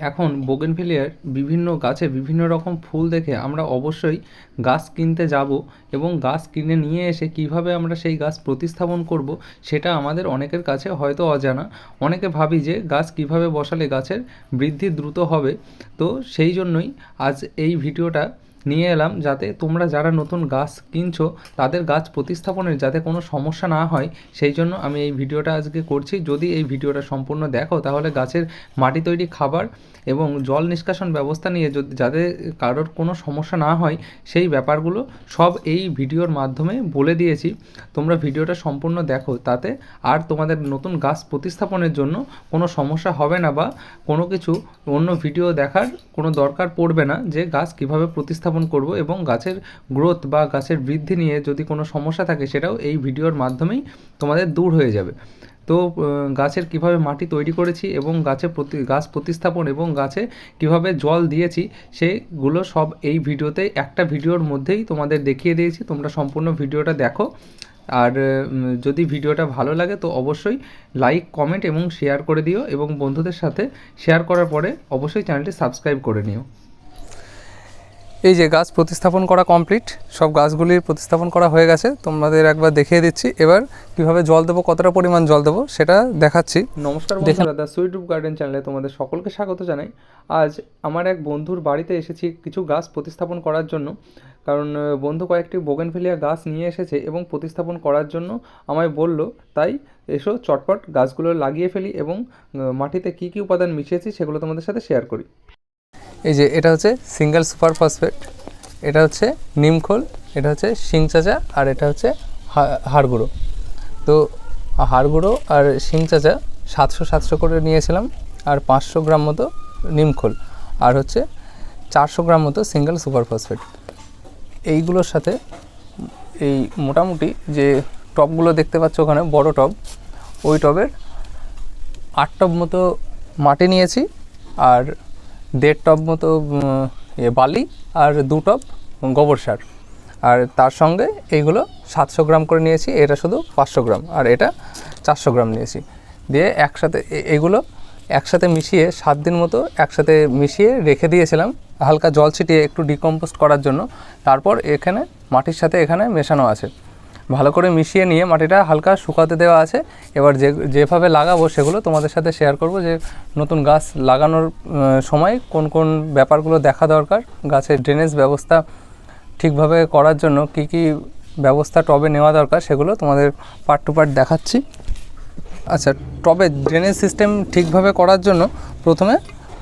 এখন বোগেনভেলিয়ার বিভিন্ন গাছে বিভিন্ন রকম ফুল দেখে আমরা অবশ্যই গাছ কিনতে যাব এবং গাছ কিনে নিয়ে এসে কীভাবে আমরা সেই গাছ প্রতিস্থাপন করব সেটা আমাদের অনেকের কাছে হয়তো অজানা। অনেকে ভাবি যে গাছ কীভাবে বসালে গাছের বৃদ্ধি দ্রুত হবে। তো সেই জন্যই আজ এই ভিডিওটা নিয়ে এলাম যাতে তোমরা যারা নতুন গাছ কিনছো, তাদের গাছ প্রতিস্থাপনের যাতে কোনো সমস্যা না হয়, সেই জন্য আমি এই ভিডিওটা আজকে করছি। যদি এই ভিডিওটা সম্পূর্ণ দেখো, তাহলে গাছের মাটি তৈরি খাবার এবং জল নিষ্কাশন ব্যবস্থা নিয়ে যদি যাতে কারোর কোনো সমস্যা না হয়, সেই ব্যাপারগুলো সব এই ভিডিওর মাধ্যমে বলে দিয়েছি। তোমরা ভিডিওটা সম্পূর্ণ দেখো, তাতে আর তোমাদের নতুন গাছ প্রতিস্থাপনের জন্য কোনো সমস্যা হবে না বা কোনো কিছু অন্য ভিডিও দেখার কোনো দরকার পড়বে না যে গাছ কীভাবে প্রতিস্থাপন করব এবং গাছের গ্রোথ বা গাছের বৃদ্ধি নিয়ে যদি কোনো সমস্যা থাকে সেটাও এই ভিডিওর মাধ্যমেই তোমাদের দূর হয়ে যাবে। তো গাছের কীভাবে মাটি তৈরি করেছি এবং গাছে প্রতি, গাছ প্রতিস্থাপন এবং গাছে কীভাবে জল দিয়েছি সেগুলো সব এই ভিডিওতে একটা ভিডিওর মধ্যেই তোমাদের দেখিয়ে দিয়েছি। তোমরা সম্পূর্ণ ভিডিওটা দেখো। আর যদি ভিডিওটা ভালো লাগে তো অবশ্যই লাইক, কমেন্ট এবং শেয়ার করে দিও এবং বন্ধুদের সাথে শেয়ার করার পরে অবশ্যই চ্যানেলটি সাবস্ক্রাইব করে নিও। এই যে গাছ প্রতিস্থাপন করা কমপ্লিট সব গাছগুলির প্রতিস্থাপন করা হয়ে গেছে। তোমাদের একবার দেখিয়ে দিচ্ছি। এবার কীভাবে জল দেবো কতটা পরিমাণ জল দেবো সেটা দেখাচ্ছি। নমস্কার বন্ধুরা দ্য সুইট রুপ গার্ডেন চ্যানেলে তোমাদের সকলকে স্বাগত জানাই। আজ আমার এক বন্ধুর বাড়িতে এসেছি কিছু গাছ প্রতিস্থাপন করার জন্য। কারণ বন্ধু কয়েকটি বোগেনভেলিয়া গাছ নিয়ে এসেছে এবং প্রতিস্থাপন করার জন্য আমায় বলল তাই এসো চটপট গাছগুলো লাগিয়ে ফেলি এবং মাটিতে কী কী উপাদান মিশিয়েছি সেগুলো তোমাদের সাথে শেয়ার করি। এই যে এটা হচ্ছে সিঙ্গেল সুপার ফসফেট, এটা হচ্ছে নিমখোল এটা হচ্ছে শিং চাচা, আর এটা হচ্ছে হা- হাড় গুঁড়ো। তো হাড় গুঁড়ো আর শিং চাচা সাতশো সাতশো করে নিয়েছিলাম, আর পাঁচশো গ্রাম মতো নিমখোল আর হচ্ছে চারশো গ্রাম মতো সিঙ্গেল সুপার ফসফেট। এইগুলোর সাথে এই মোটামুটি যে টবগুলো দেখতে পাচ্ছ ওখানে, বড় টব, ওই টবের আট টব মতো মাটি নিয়েছি, আর দেড় টব মতো বালি আর দু টব গোবর সার। আর তার সঙ্গে এইগুলো সাতশো গ্রাম করে নিয়েছি, এটা শুধু পাঁচশো গ্রাম, আর এটা চারশো গ্রাম নিয়েছি। দিয়ে একসাথে এগুলো একসাথে মিশিয়ে সাত দিন মতো একসাথে মিশিয়ে রেখে দিয়েছিলাম, হালকা জল ছিটিয়ে একটু ডিকম্পোস্ট করার জন্য। তারপর এখানে মাটির সাথে এখানে মেশানো আছে। ভালো করে মিশিয়ে নিয়ে মাটিটা হালকা শুকাতে দেওয়া আছে। এবার যে, যেভাবে লাগাবো সেগুলো তোমাদের সাথে শেয়ার করব যে, নতুন গাছ লাগানোর সময় কোন কোন ব্যাপারগুলো দেখা দরকার, গাছের ড্রেনেজ ব্যবস্থা ঠিকভাবে করার জন্য কি কি ব্যবস্থা টবে নেওয়া দরকার সেগুলো তোমাদের পার্ট টু পার্ট দেখাচ্ছি। আচ্ছা টবে ড্রেনেজ সিস্টেম ঠিকভাবে করার জন্য প্রথমে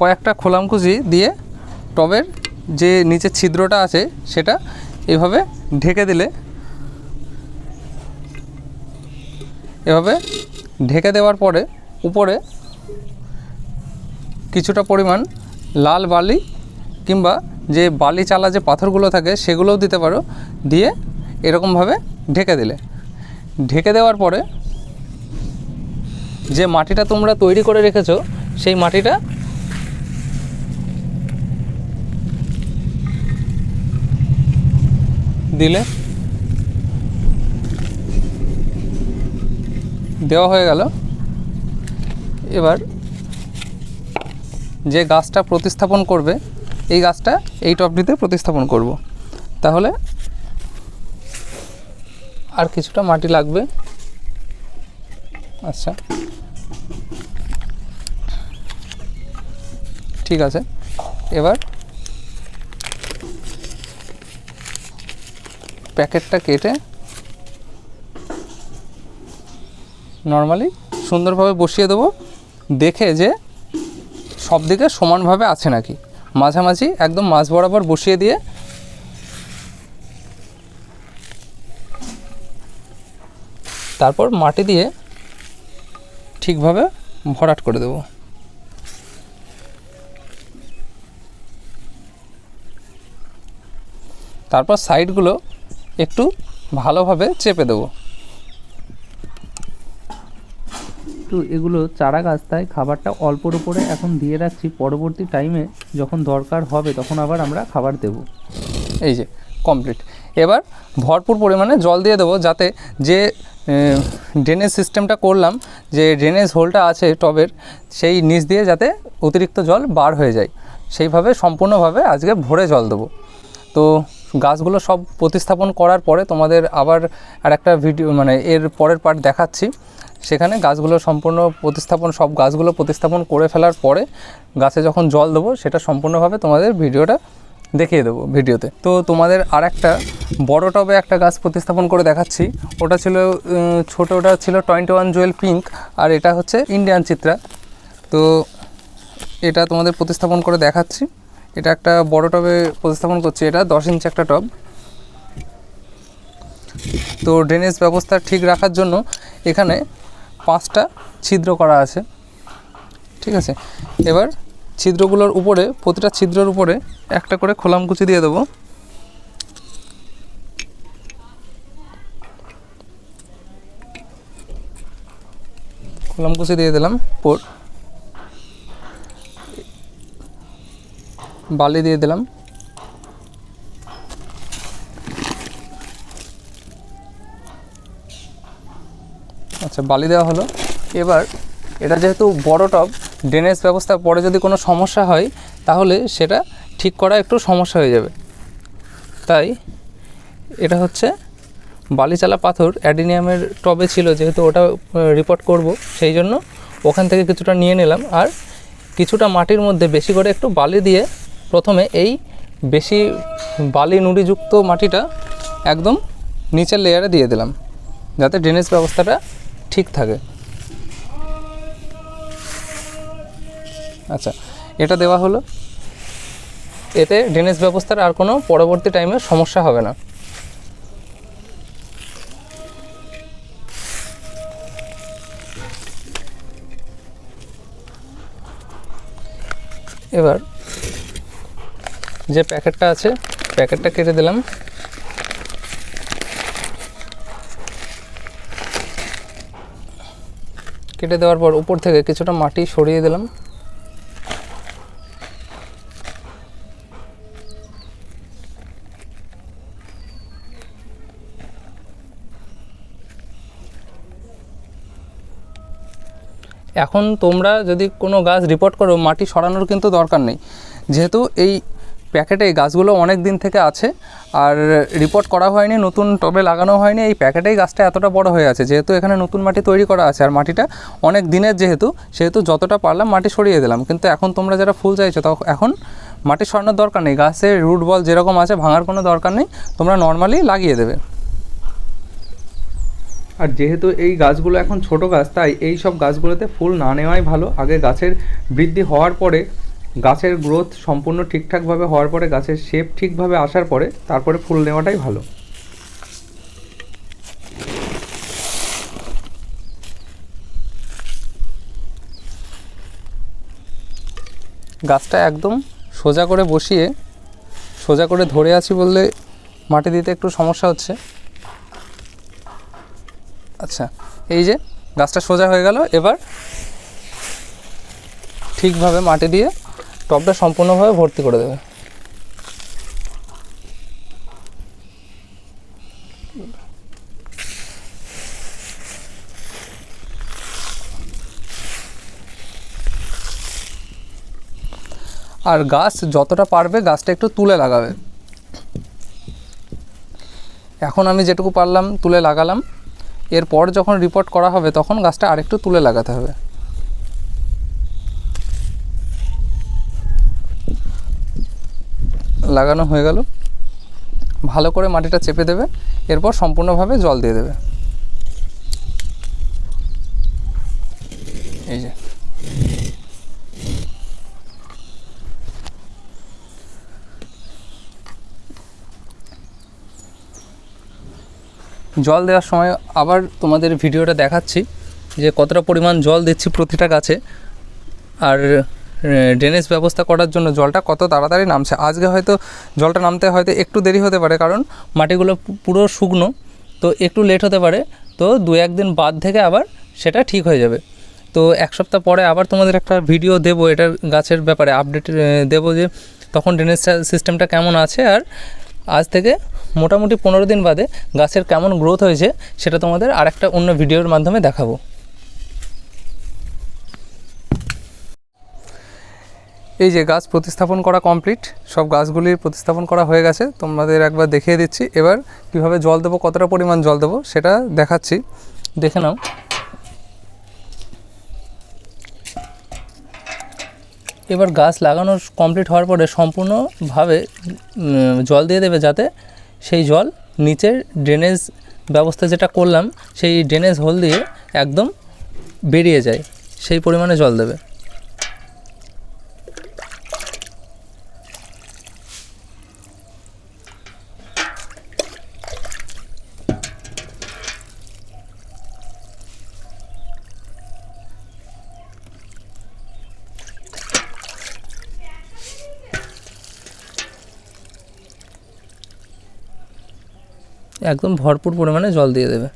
কয়েকটা খোলামকুচি দিয়ে টবের যে নিচে ছিদ্রটা আছে সেটা এভাবে ঢেকে দিলে এভাবে ঢেকে দেওয়ার পরে উপরে কিছুটা পরিমাণ লাল বালি কিংবা যে বালি চালা যে পাথরগুলো থাকে সেগুলোও দিতে পারো, দিয়ে এরকমভাবে ঢেকে দিলে। ঢেকে দেওয়ার পরে যে মাটিটা তোমরা তৈরি করে রেখেছো, সেই মাটিটা দিলে। দেওয়া হয়ে গেল। এবার যে গাছটা প্রতিস্থাপন করবে, এই গাছটা এই টবটিতে প্রতিস্থাপন করব। তাহলে আর কিছুটা মাটি লাগবে। আচ্ছা। ঠিক আছে। এবার প্যাকেটটা কেটে নর্মালি সুন্দরভাবে বসিয়ে দেবো। দেখে যে সব দিকে সমানভাবে আছে নাকি। মাঝামাঝি একদম মাঝ বরাবর বসিয়ে দিয়ে তারপর মাটি দিয়ে ঠিকভাবে ভরাট করে দেবো। তারপর সাইডগুলো একটু ভালোভাবে চেপে দেবো। তো এগুলো চারা গাছ তাই খাবারটা অল্পর উপরে এখন দিয়ে রাখছি। পরবর্তী টাইমে যখন দরকার হবে তখন আবার আমরা খাবার দেব। এই যে কমপ্লিট এবার ভরপুর পরিমাণে জল দিয়ে দেবো যাতে যে ড্রেনেজ সিস্টেমটা করলাম, যে ড্রেনেজ হোলটা আছে টবের, সেই নিচ দিয়ে যাতে অতিরিক্ত জল বার হয়ে যায়। সেইভাবে সম্পূর্ণভাবে আজকে ভরে জল দেবো। তো গাছগুলো সব প্রতিস্থাপন করার পরে তোমাদের আবার আর একটা ভিডিও মানে এর পরের পার্ট দেখাচ্ছি। সেখানে গাছগুলো সম্পূর্ণ প্রতিস্থাপন, সব গাছগুলো প্রতিস্থাপন করে ফেলার পরে গাছে যখন জল দেবো, সেটা সম্পূর্ণভাবে তোমাদের ভিডিওটা দেখিয়ে দেবো ভিডিওতে। তো তোমাদের আর একটা বড় টবে একটা গাছ প্রতিস্থাপন করে দেখাচ্ছি। ওটা ছিল ছোটোটা ছিল টোয়েন্টি ওয়ান জুয়েল পিঙ্ক আর এটা হচ্ছে ইন্ডিয়ান চিত্রা। তো এটা তোমাদের প্রতিস্থাপন করে দেখাচ্ছি। এটা একটা বড় টবে প্রতিস্থাপন করছি, এটা দশ ইঞ্চ একটা টব। তো ড্রেনেজ ব্যবস্থা ঠিক রাখার জন্য এখানে পাঁচটা ছিদ্র করা আছে। ঠিক আছে? এবার ছিদ্রগুলোর উপরে, প্রতিটা ছিদ্রের উপরে একটা করে খোলামকুচি দিয়ে দেবো। খোলামকুচি দিয়ে দিলাম পর বালি দিয়ে দিলাম। আচ্ছা বালি দেওয়া হলো। এবার এটা যেহেতু বড় টব ড্রেনেজ ব্যবস্থা পরে যদি কোনো সমস্যা হয়, তাহলে সেটা ঠিক করা একটু সমস্যা হয়ে যাবে। তাই এটা হচ্ছে বালিচালা পাথর অ্যাডিনিয়ামের টবে ছিল, যেহেতু ওটা রিপোর্ট করব, সেই জন্য ওখান থেকে কিছুটা নিয়ে নিলাম। আর কিছুটা মাটির মধ্যে বেশি করে একটু বালি দিয়ে প্রথমে এই বেশি বালি নুড়িযুক্ত মাটিটা একদম নিচের লেয়ারে দিয়ে দিলাম, যাতে ড্রেনেজ ব্যবস্থাটা ঠিক থাকে। আচ্ছা এটা দেওয়া হলো। এতে ড্রেনেজ ব্যবস্থার আর কোনো পরবর্তী টাইমে সমস্যা হবে না। এবার যে প্যাকেটটা আছে, প্যাকেটটা কেটে দিলাম। কেটে দেওয়ার পর উপর থেকে কিছুটা মাটি সরিয়ে দিলাম। এখন তোমরা যদি কোনো গাছ রিপোর্ট করো, মাটি সরানোর কিন্তু দরকার নেই। যেহেতু এই প্যাকেটে এই গাছগুলো অনেক দিন থেকে আছে আর রিপোর্ট করা হয়নি, নতুন টবে লাগানো হয়নি। এই প্যাকেটেই গাছটা এতটা বড় হয়ে আছে, যেহেতু এখানে নতুন মাটি তৈরি করা আছে আর মাটিটা অনেক দিনের যেহেতু, সেহেতু যতটা পারলাম মাটি সরিয়ে দিলাম। কিন্তু এখন তোমরা যারা ফুল চাইছো তখন এখন মাটি সরানোর দরকার নেই। গাছের রুট বল যেরকম আছে, ভাঙার কোনো দরকার নেই। তোমরা নর্মালি লাগিয়ে দেবে। আর যেহেতু এই গাছগুলো এখন ছোট গাছ, তাই এই সব গাছগুলোতে ফুল না নেওয়াই ভালো। আগে গাছের বৃদ্ধি হওয়ার পরে গাছের গ্রোথ সম্পূর্ণ ঠিকঠাকভাবে হওয়ার পরে গাছের শেপ ঠিকভাবে আসার পরে তারপরে ফুল নেওয়াটাই ভালো। গাছটা একদম সোজা করে বসিয়ে, সোজা করে ধরে আছি বললে মাটি দিতে একটু সমস্যা হচ্ছে। আচ্ছা এই যে গাছটা সোজা হয়ে গেল, এবার ঠিকভাবে মাটি দিয়ে টবটা সম্পূর্ণভাবে ভর্তি করে দেবে। আর গাছ যতটা পারবে গাছটা একটু তুলে লাগাবে। এখন আমি যেটুকু পারলাম তুলে লাগালাম। এরপর যখন রিপোর্ট করা হবে তখন গাছটা আরেকটু তুলে লাগাতে হবে। লাগানো হয়ে গেল। ভালো করে মাটিটা চেপে দেবে, এরপর সম্পূর্ণভাবে জল দিয়ে দেবে। এই যে। জল দেওয়ার সময় আবার তোমাদের ভিডিওটা দেখাচ্ছি যে কতটা পরিমাণ জল দিচ্ছি প্রতিটা গাছে। আর ড্রেনেজ ব্যবস্থা করার জন্য জলটা কত তাড়াতাড়ি নামছে। আজকে হয়তো জলটা নামতে হয়তো একটু দেরি হতে পারে, কারণ মাটিগুলো পুরো শুকনো, তো একটু লেট হতে পারে। তো দু একদিন বাদ থেকে আবার সেটা ঠিক হয়ে যাবে। তো এক সপ্তাহ পরে আবার তোমাদের একটা ভিডিও দেবো, এটার গাছের ব্যাপারে আপডেট দেবো যে তখন ড্রেনেজ সিস্টেমটা কেমন আছে। আর আজ থেকে মোটামুটি পনেরো দিন বাদে গাছের কেমন গ্রোথ হয়েছে, সেটা তোমাদের আরেকটা অন্য ভিডিওর মাধ্যমে দেখাবো। এই যে গাছ প্রতিস্থাপন করা কমপ্লিট সব গাছগুলির প্রতিস্থাপন করা হয়ে গেছে। তোমাদের একবার দেখিয়ে দিচ্ছি। এবার কীভাবে জল দেবো, কতটা পরিমাণ জল দেবো, সেটা দেখাচ্ছি। দেখে নাও। এবার গাছ লাগানোর কমপ্লিট হওয়ার পরে সম্পূর্ণভাবে জল দিয়ে দেবে যাতে সেই জল নিচের ড্রেনেজ ব্যবস্থা যেটা করলাম, সেই ড্রেনেজ হোল দিয়ে একদম বেরিয়ে যায়। সেই পরিমাণে জল দেবে। একদম ভরপুর পরিমাণে জল দিয়ে দেবে।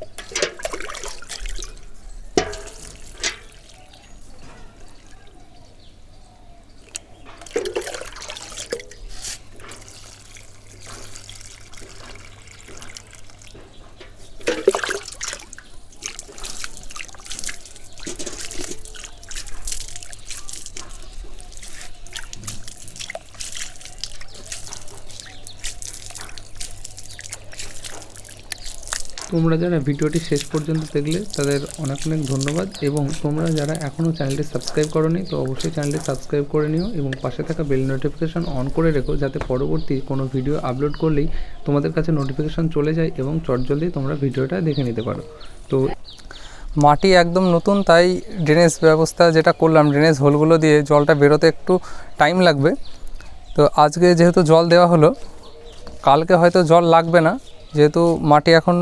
তোমরা যারা ভিডিওটি শেষ পর্যন্ত দেখলে, তাদের অনেক অনেক ধন্যবাদ। এবং তোমরা যারা এখনও চ্যানেলটি সাবস্ক্রাইব করোনি, তো অবশ্যই চ্যানেলটি সাবস্ক্রাইব করে নিও এবং পাশে থাকা বেল নোটিফিকেশন অন করে রেখো, যাতে পরবর্তী কোনো ভিডিও আপলোড করলেই তোমাদের কাছে নোটিফিকেশান চলে যায় এবং চটজলদি তোমরা ভিডিওটা দেখে নিতে পারো। তো মাটি একদম নতুন, তাই ড্রেনেজ ব্যবস্থা যেটা করলাম ড্রেনেজ হোলগুলো দিয়ে জলটা বেরোতে একটু টাইম লাগবে। তো আজকে যেহেতু জল দেওয়া হলো, কালকে হয়তো জল লাগবে না, যেহেতু মাটি এখন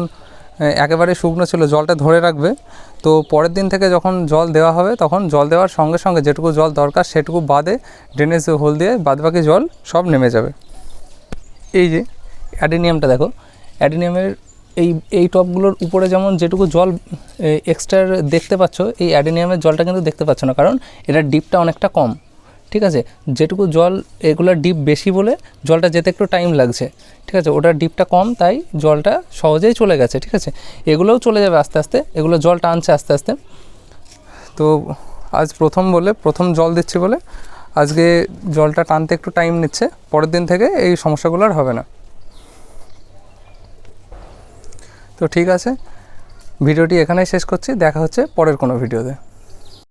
একেবারে শুকনো ছিল, জলটা ধরে রাখবে। তো পরের দিন থেকে যখন জল দেওয়া হবে, তখন জল দেওয়ার সঙ্গে সঙ্গে যেটুকু জল দরকার, সেটুকু বাদে ড্রেনেজ হোল দিয়ে বাদবাকি জল সব নেমে যাবে। এই যে অ্যাডিনিয়ামটা দেখো, অ্যাডিনিয়ামের এই এই টপগুলোর উপরে যেমন যেটুকু জল এক্সট্রা দেখতে পাচ্ছ, এই অ্যাডিনিয়ামের জলটা কিন্তু দেখতে পাচ্ছ না, কারণ এটার ডিপটা অনেকটা কম। ঠিক আছে? যেটুকু জল এগুলোর ডিপ বেশি বলে জলটা যেতে একটু টাইম লাগছে। ঠিক আছে? ওটার ডিপটা কম, তাই জলটা সহজেই চলে গেছে, ঠিক আছে? এগুলোও চলে যাবে আস্তে আস্তে, এগুলো জল টানছে আস্তে আস্তে। তো আজ প্রথম বলে, প্রথম জল দিচ্ছি বলে, আজকে জলটা টানতে একটু টাইম নিচ্ছে, পরের দিন থেকে এই সমস্যাগুলো আর হবে না। তো ঠিক আছে, ভিডিওটি এখানেই শেষ করছি, দেখা হচ্ছে পরের কোনো ভিডিওতে।